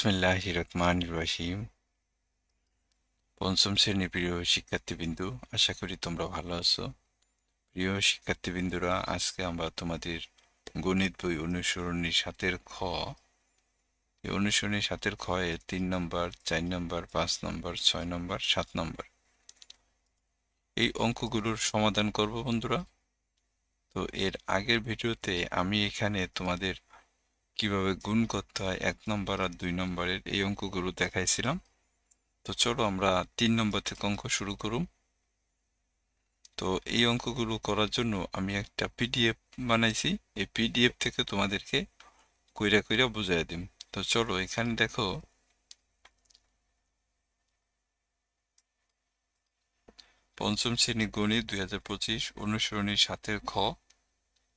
বিসমিল্লাহ রহমান রহিম পঞ্চম শ্রেণির প্রিয় শিক্ষার্থীবৃন্দু, আশা করি তোমরা ভালো আছো। প্রিয় শিক্ষার্থীবৃন্দুরা, আজকে আমরা তোমাদের গণিত বই অনুসরণী সাতের খ। এই অনুসরণী সাতের খ এর তিন নম্বর, চার নম্বর, পাঁচ নম্বর, ছয় নম্বর, সাত নম্বর। এই অঙ্কগুলোর সমাধান করব বন্ধুরা। তো এর আগের ভিডিওতে আমি এখানে তোমাদের কীভাবে গুণ করতে হয় এক নম্বর আর দুই নম্বরের এই অঙ্কগুলো দেখাইছিলাম। তো চলো আমরা তিন নম্বর থেকে অঙ্ক শুরু করুন। তো এই অঙ্কগুলো করার জন্য আমি একটা পিডিএফ বানাইছি। এই পিডিএফ থেকে তোমাদেরকে কইরা কইরা বুঝাই দিম। তো চলো এখানে দেখো। পঞ্চম শ্রেণি গণিত দুই হাজার পঁচিশ অনুসরণী সাথে খ।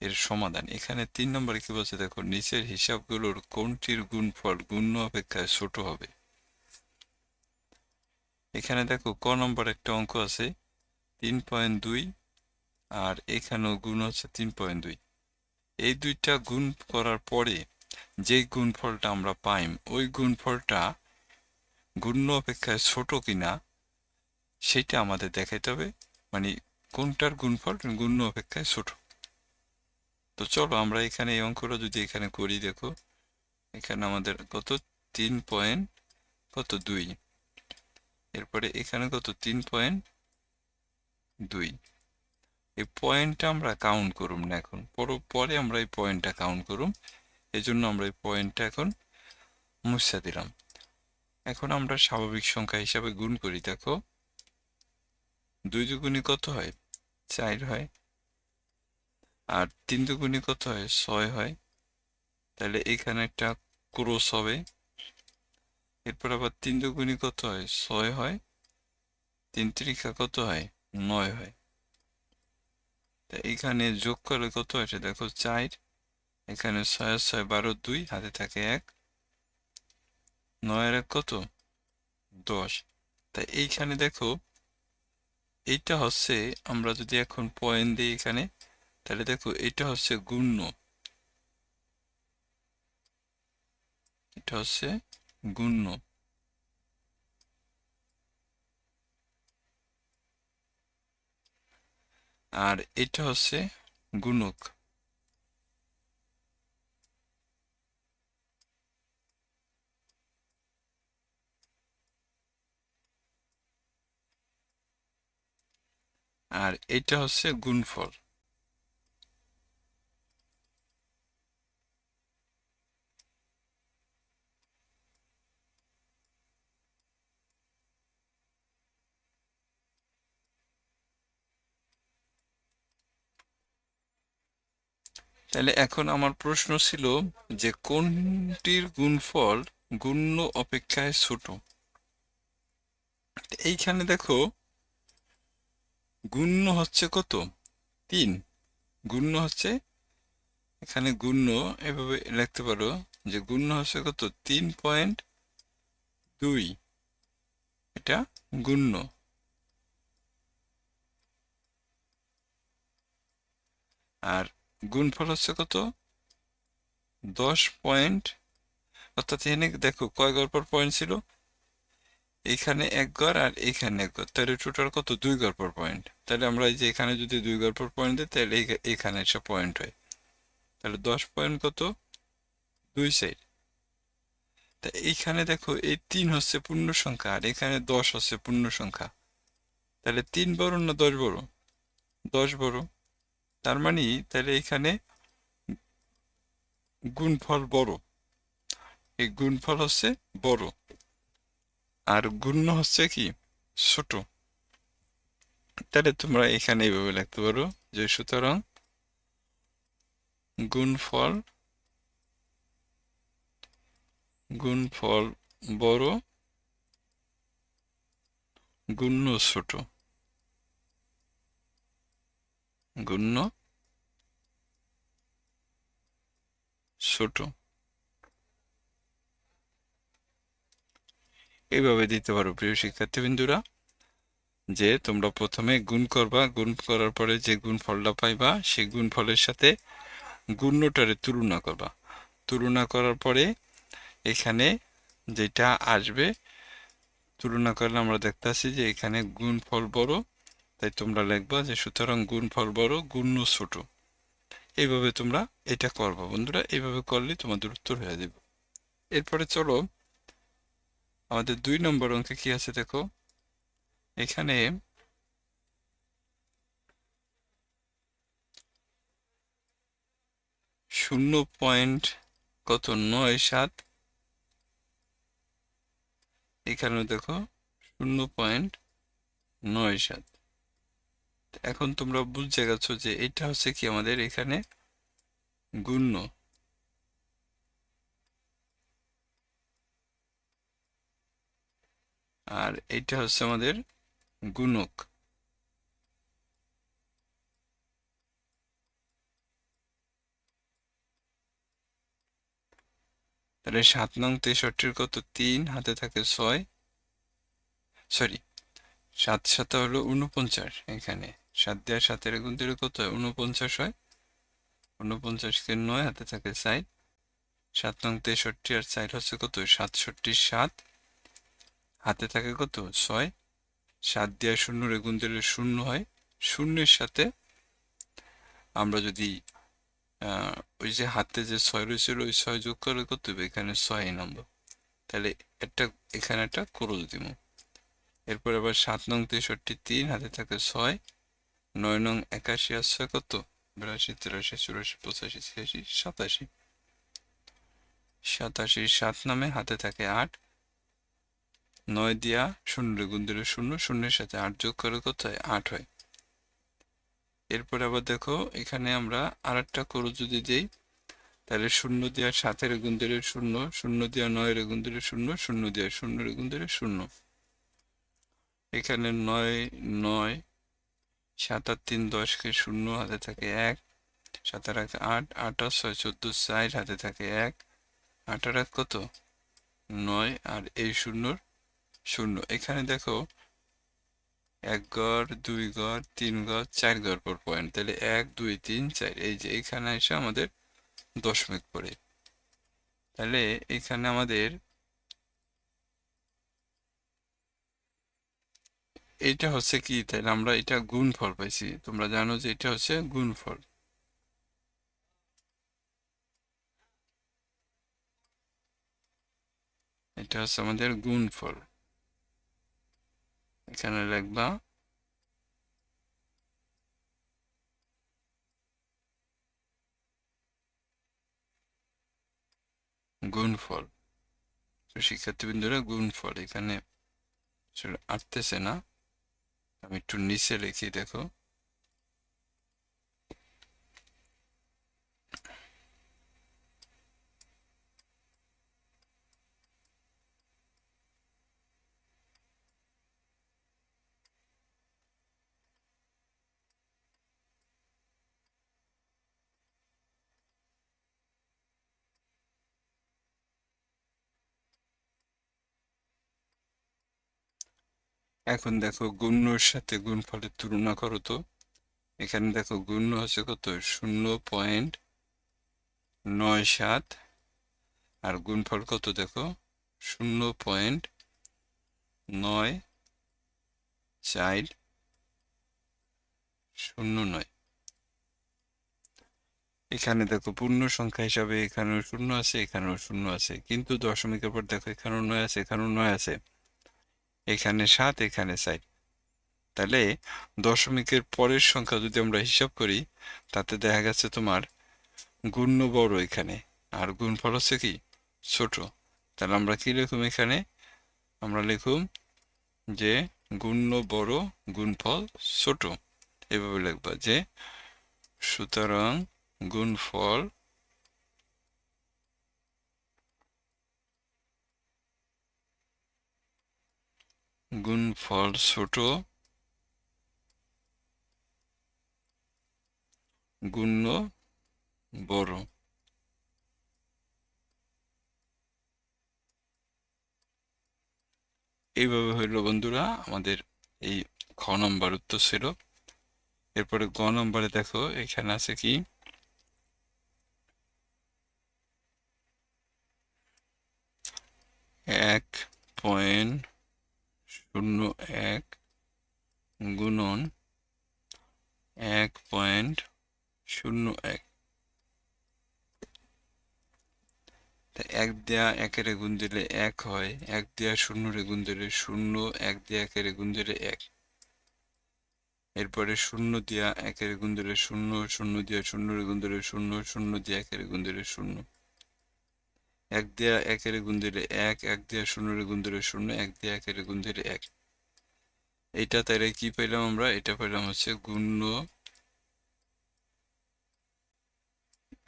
এর সমাধান। এখানে তিন নম্বরে কি বলছে দেখো, নিচের হিসাবগুলোর কোনটির গুণফল গুণ্য অপেক্ষায় ছোট হবে? এখানে দেখো, ক নম্বর একটা অঙ্ক আছে, তিন পয়েন্ট দুই, আর এখানেও গুণ হচ্ছে তিন পয়েন্ট দুই। এই দুইটা গুণ করার পরে যে গুণফলটা আমরা পাইম, ওই গুণফলটা গুণ্য অপেক্ষায় ছোট কিনা, সেটা আমাদের দেখাইতে হবে। মানে কোনটার গুণফল গুণ্য অপেক্ষায় ছোট? তো চলো আমরা এখানে এই অঙ্কটা যদি এখানে করি, দেখো। এখানে আমাদের কত? তিন পয়েন্ট কত? দুই। এরপরে এখানে কত? তিন পয়েন্ট দুই। এই পয়েন্টটা আমরা কাউন্ট করুম না এখন। পরে আমরা এই পয়েন্টটা কাউন্ট করুম। এই জন্য আমরা এই পয়েন্টটা এখন মুছা দিলাম। এখন আমরা স্বাভাবিক সংখ্যা হিসাবে গুণ করি, দেখো। দুই দুগুণি কত হয়? চার হয়। আর তিন দুগুণি কত হয়? ছয় হয়। তাহলে এখানে একটা ক্রোশ হবে। এরপর আবার তিন দুগুণি কত হয়? ছয় হয়। তিন ত্রিকা কত হয়? নয় হয়। তা এখানে যোগ করলে কত হয়েছে দেখো চার। এখানে ছয় ছয়, বারো, দুই, হাতে থাকে এক। নয়ের এক কত? দশ। তা এইখানে দেখো, এইটা হচ্ছে আমরা যদি এখন পয়েন্ট দিই এখানে তাহলে দেখো, এটা হচ্ছে গুণ্য। এটা হচ্ছে গুণ্য। আর এটা হচ্ছে গুণক। আর এটা হচ্ছে গুণফল। তাহলে এখন আমার প্রশ্ন ছিল যে কোনটির গুণফল গুণ্য অপেক্ষায় ছোট? এইখানে দেখো, গুণ্য হচ্ছে কত? তিন। গুণ্য হচ্ছে, এখানে গুণ্য, এভাবে লিখতে পারো যে গুণ্য হচ্ছে কত? তিন পয়েন্ট দুই। এটা গুণ্য। আর গুণফল হচ্ছে কত? দশ পয়েন্ট। অর্থাৎ এখানে দেখো, কয় গড় পর পয়েন্ট ছিল? এখানে এক গড় আর এখানে এক গড়। তাহলে টোটাল কত? দুই গড় পর পয়েন্ট। তাহলে আমরা এই যে এখানে যদি দুই গড় পর পয়েন্ট দিই, তাহলে এখানে একটা পয়েন্ট হয়। তাহলে দশ পয়েন্ট কত? দুই সাইড তা এইখানে দেখো, এই তিন হচ্ছে পূর্ণ সংখ্যা আর এখানে দশ হচ্ছে পূর্ণ সংখ্যা। তাহলে তিন বড় না দশ বড়? দশ বড়। তার মানে তাহলে এখানে গুণফল বড়। এই গুণফল হচ্ছে বড়। আর গুণ্য হচ্ছে কি? ছোট। তাহলে তোমরা এখানে এইভাবে লিখতে পারো যে সুতরাং গুণফল গুণফল বড়, গুণ্য ছোট। গুণ্য? ছোট। এইভাবে দিতে পারো প্রিয় শিক্ষার্থীবৃন্দুরা, যে তোমরা প্রথমে গুণ করবা, গুণ করার পরে যে গুণ ফলটা পাইবা, সেই গুণ ফলের সাথে গুণ্যটারে তুলনা করবা। তুলনা করার পরে এখানে যেটা আসবে, তুলনা করলে আমরা দেখতেছি যে এখানে গুণফল বড় তাই তোমরা লিখবা যে, সুতরাং গুণ গুণফল বড়, গুণ্য ছোট। এইভাবে তোমরা এটা করবা। বন্ধুরা, এইভাবে করলে তোমাদের উত্তর হয়ে যাবে। এরপরে চলো, আমাদের দুই নম্বর অঙ্কে কি আছে দেখো? এখানে শূন্য পয়েন্ট কত? নয়, সাত। এখানে দেখো, শূন্য পয়েন্ট নয়, সাত। এখন তোমরা বুঝতে গেছো যে এটা হচ্ছে কি আমাদের এখানে গুণ্য। আর এটা হচ্ছে আমাদের গুণক। তাহলে সাত নং তেষট্টির কত? তিন, হাতে থাকে ছয়। সরি, সাত সাথে হলো উনপঞ্চাশ এখানে। সাত দেওয়ার সাতের গুণ দিলে কত হয়? উনপঞ্চাশ হয়। উনপঞ্চাশকে নয়, হাতে থাকে সাইড সাত নং তেষট্টি আর সাইড হচ্ছে কত? সাতষট্টি সাত। হাতে থাকে কত? ছয়। সাত দেওয়ার শূন্য গুণ দিলে শূন্য হয়। শূন্যের সাথে আমরা যদি ওই যে হাতে যে ছয় রয়েছিল ওই ছয় যোগ করে কত হবে? এখানে ছয় নম্বর তাহলে একটা, এখানে একটা করল দিব এরপর আবার সাত নং তেষট্টি তিন, হাতে থাকে ছয়। নয় নং একাশি আর কত? বিরাশি, তিরাশি, চুরাশি, পঁচাশি, ছিয়াশি, সাতাশি। সাতাশি সাত নামে হাতে থাকে আট। নয় দিয়া শূন্য গুণ দিলে শূন্য, শূন্যের সাথে আট যোগ করে কত হয়? আট হয়। এরপর আবার দেখো, এখানে আমরা আর একটা করু যদি দিই, তাহলে শূন্য দেওয়া সাতের গুণ দিলে শূন্য শূন্য দেওয়া নয়ের গুণ দিলে শূন্য শূন্য দেওয়া শূন্যের গুণ দিলে শূন্য। এখানে নয় নয় সাত আর তিন দশকে শূন্য হাতে থাকে এক, সাত আর এক আট আট আর ছয়, চোদ্দ চার হাতে থাকে এক, আট আর এক কত? নয়, আর এই শূন্যর শূন্য। এখানে দেখো, এক গড়, দুই গড়, তিন গড়, চার গড় পর পয়েন্ট তাহলে এক, দুই, তিন, চার, এই যে এখানে এসে আমাদের দশমিক পড়ে তাহলে এখানে আমাদের এটা হচ্ছে কি তাহলে আমরা এটা গুণফল পাইছি। তোমরা জানো যে এটা হচ্ছে গুণফল। এটা হচ্ছে আমাদের গুণফল। এখানে লিখবা, গুণফল। শিক্ষার্থীবৃন্দরা গুণফল, এখানে আটতেছে না। আমি একটু নিচে লিখি দেখো। এখন দেখো গুণ্যর সাথে গুণফলের তুলনা করো তো। এখানে দেখো গুণ্য হচ্ছে কত? শূন্য পয়েন্ট নয় সাত। আর গুণফল কত দেখো? শূন্য পয়েন্ট নয় চার শূন্য নয়। এখানে দেখো পূর্ণ সংখ্যা হিসাবে এখানেও শূন্য আছে, এখানেও শূন্য আছে। কিন্তু দশমিকের পর দেখো এখানেও নয় আছে, এখানেও নয় আছে। এখানে সাত, এখানে চার। তাহলে দশমিকের পরের সংখ্যা যদি আমরা হিসাব করি, তাতে দেখা গেছে তোমার গুণ্য বড় এখানে, আর গুণফল হচ্ছে কি? ছোট। তাহলে আমরা কি লিখুম এখানে? আমরা লিখুম যে গুণ্য বড় গুণফল ছোট। এভাবে লিখবা যে সুতরাং গুণফল গুণফল ছোট। গুণ্য বড়। এইভাবে হইল বন্ধুরা, আমাদের এই খ নম্বর উত্তর ছিল। এরপরে গ নম্বরে দেখো, এখানে আছে কি? এক পয়েন্ট শূন্য এক গুণন এক পয়েন্ট শূন্য এক। এক দেয়া একের গুণ দিলে এক হয়, এক দেয়া শূন্যরে গুণ দিলে শূন্য, এক দেয়া একের গুণ দিলে এক। এরপরে শূন্য দিয়া একের গুণ দিলে শূন্য শূন্য দিয়া শূন্যর গুণ দিলে শূন্য শূন্য দিয়া একের গুণ দিলে শূন্য। এক দেয়া একের গুণ দিলে এক এক দেয়া শূন্যর গুণ দিলে শূন্য, এক দেয়া একের গুণ দিলে এক। এটা তাইলে কি পেলাম আমরা? এটা পেলাম হচ্ছে গুণ্য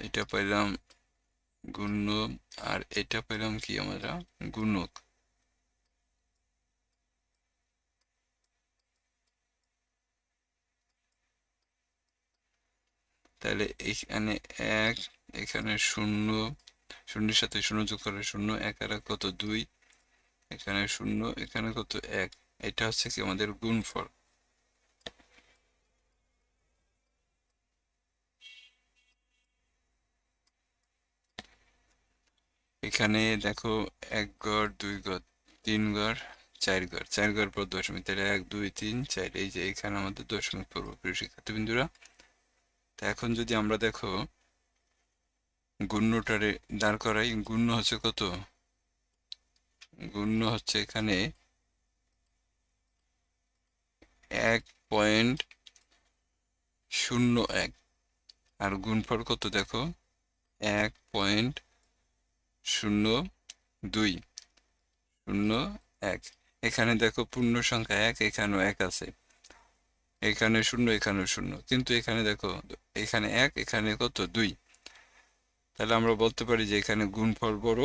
এটা পেলাম গুণ্য আর এটা পেলাম কি আমরা? গুণক তাহলে এখানে এক, এখানে শূন্য শূন্যের সাথে শূন্য যোগ করে শূন্য, এক আর কত দুই? এখানে শূন্য, এখানে কত এক? এটা হচ্ছে কি আমাদের গুণফল। এখানে দেখো এক গড়, দুই গড়, তিন গড়, চার গড়। চার গড় পর দশমিক, তাহলে এক, দুই, তিন, চার। এই যে এখানে আমাদের দশমিক পড়ব প্রিয় শিক্ষার্থী বিন্দুরা তা এখন যদি আমরা দেখো গুণ্যটারে দাঁড় করাই গুণ্য হচ্ছে কত? গুণ্য হচ্ছে এখানে এক পয়েন্ট শূন্য এক। আর গুণফল কত দেখো? এক পয়েন্ট শূন্য দুই। শূন্য এক। এখানে দেখো পূর্ণ সংখ্যা এক, এখানেও এক আছে। এখানে শূন্য, এখানেও শূন্য। কিন্তু এখানে দেখো, এখানে এক, এখানে কত? দুই। তাহলে আমরা বলতে পারি যে এখানে গুণফল বড়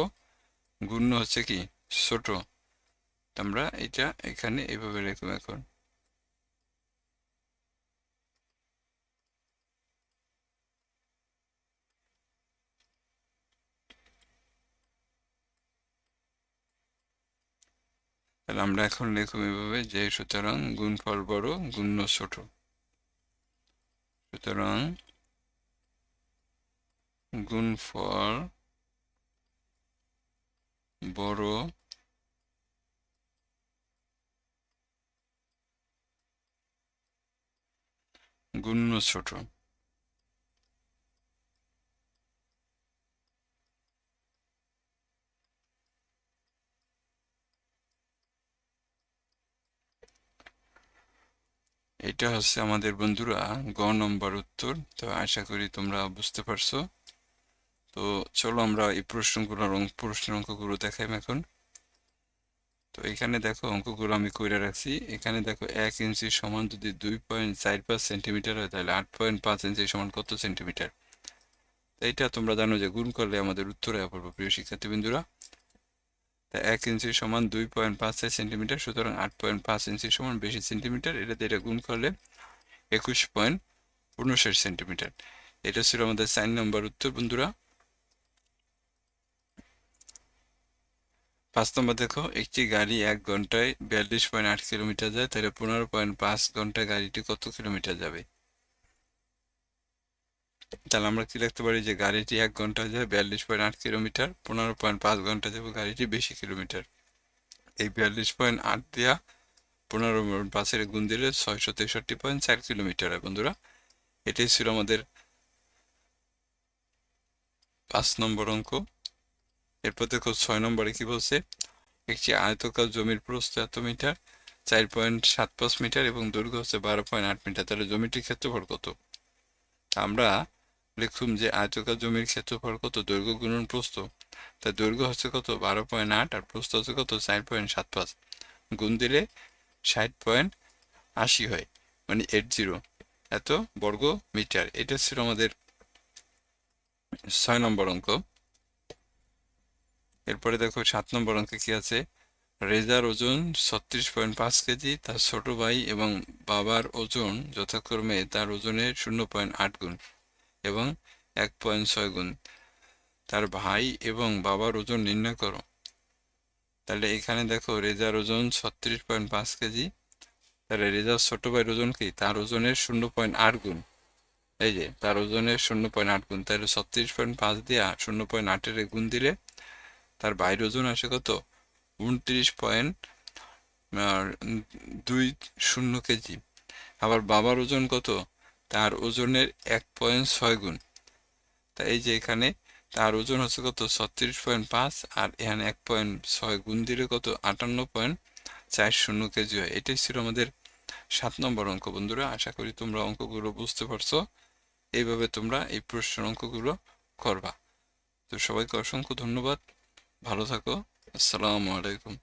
গুণ্য হচ্ছে কি? ছোট। আমরা এটা এখানে এইভাবে রেখে এখন তাহলে আমরা এখন লিখব এভাবে যে সুতরাং গুণফল বড় গুণ্য ছোট। সুতরাং গুণফল বড় গুণ্য ছোট। এটা হচ্ছে আমাদের বন্ধুরা গ নম্বর উত্তর, তো আশা করি তোমরা বুঝতে পারছ। তো চলো আমরা এই প্রশ্নগুলোর প্রশ্নের অঙ্কগুলো দেখাই এখন। তো এখানে দেখো অঙ্কগুলো আমি কইরা রাখছি। এখানে দেখো এক ইঞ্চি সমান যদি দুই পয়েন্ট চার পাঁচ সেন্টিমিটার হয় তাহলে আট পয়েন্ট পাঁচ ইঞ্চি সমান কত সেন্টিমিটার? এইটা তোমরা জানো যে গুণ করলে আমাদের উত্তরে পড়ব প্রিয় শিক্ষার্থীবৃন্দুরা, তা এক ইঞ্চি সমান দুই পয়েন্ট পাঁচ চার সেন্টিমিটার সুতরাং আট পয়েন্ট পাঁচ ইঞ্চি সমান বেশি সেন্টিমিটার এটাতে এটা গুণ করলে একুশ পয়েন্ট উনষাট সেন্টিমিটার। এটা ছিল আমাদের সাইন নম্বর উত্তর বন্ধুরা। পাঁচ নম্বর দেখো, একটি গাড়ি এক ঘন্টায় বিয়াল্লিশ পয়েন্ট আট কিলোমিটার যায়, তাহলে পনেরো পয়েন্ট পাঁচ ঘন্টায় গাড়িটি কত কিলোমিটার যাবে? তাহলে আমরা কি লিখতে পারি যে গাড়িটি এক ঘণ্টা যায় বিয়াল্লিশ পয়েন্ট আট কিলোমিটার, পনেরো পয়েন্ট পাঁচ ঘণ্টা যাবে গাড়িটি বেশি কিলোমিটার। এই বিয়াল্লিশ পয়েন্ট আট দেওয়া পনেরো পাঁচের গুণ দিলে ছয়শো তেষট্টি পয়েন্ট চার কিলোমিটার, বন্ধুরা। এটাই ছিল আমাদের পাঁচ নম্বর অঙ্ক। এরপর দেখো ছয় নম্বরে কি বলছে? একটি আয়তকার জমির প্রস্থ এত মিটার? চার পয়েন্ট সাত পাঁচ মিটার এবং দৈর্ঘ্য হচ্ছে বারো পয়েন্ট আট মিটার। তাহলে জমিটির ক্ষেত্রফল কত? আমরা লিখুম যে আয়তকার জমির ক্ষেত্রফল কত? দৈর্ঘ্য গুণন প্রস্থ। তার দৈর্ঘ্য হচ্ছে কত? বারো পয়েন্ট আট আর প্রস্থ হচ্ছে কত? চার পয়েন্ট সাত পাঁচ। গুণ দিলে ষাট পয়েন্ট আশি হয় মানে এইট জিরো। এত বর্গ মিটার। এটা ছিল আমাদের ছয় নম্বর অঙ্ক। এরপরে দেখো সাত নম্বর অঙ্কে কি আছে? রেজার ওজন ছত্রিশ পয়েন্ট পাঁচ কেজি, তার ছোট ভাই এবং বাবার ওজন যথাক্রমে তার ওজনের শূন্য পয়েন্ট আট গুণ এবং এক পয়েন্ট ছয় গুণ। তার ভাই এবং বাবার ওজন নির্ণয় করো। তাহলে এখানে দেখো রেজার ওজন ছত্রিশ পয়েন্ট পাঁচ কেজি, তাহলে রেজার ছোট ভাইয়ের ওজন কি? তার ওজনের শূন্য পয়েন্ট আট গুণ। এই যে, তার ওজনের শূন্য পয়েন্ট আট গুণ, তাহলে ছত্রিশ পয়েন্ট পাঁচ দিয়ে শূন্য পয়েন্ট আটের গুণ দিলে তার বাইরের ওজন আসে কত? উনত্রিশ পয়েন্ট দুই শূন্য কেজি। আবার বাবার ওজন কত? তার ওজনের এক পয়েন্ট ছয় গুণ। তা এই যে এখানে তার ওজন হচ্ছে কত? ছত্রিশ পয়েন্ট পাঁচ, আর এখানে এক পয়েন্ট ছয় গুণ দিলে কত? আটান্ন পয়েন্ট চার শূন্য কেজি হয়। এটাই ছিল আমাদের সাত নম্বর অঙ্ক। বন্ধুরা, আশা করি তোমরা অঙ্কগুলো বুঝতে পারছ। এইভাবে তোমরা এই প্রশ্নের অঙ্কগুলো করবা। তো সবাইকে অসংখ্য ধন্যবাদ। ভালো থাকো আসসালামু আলাইকুম।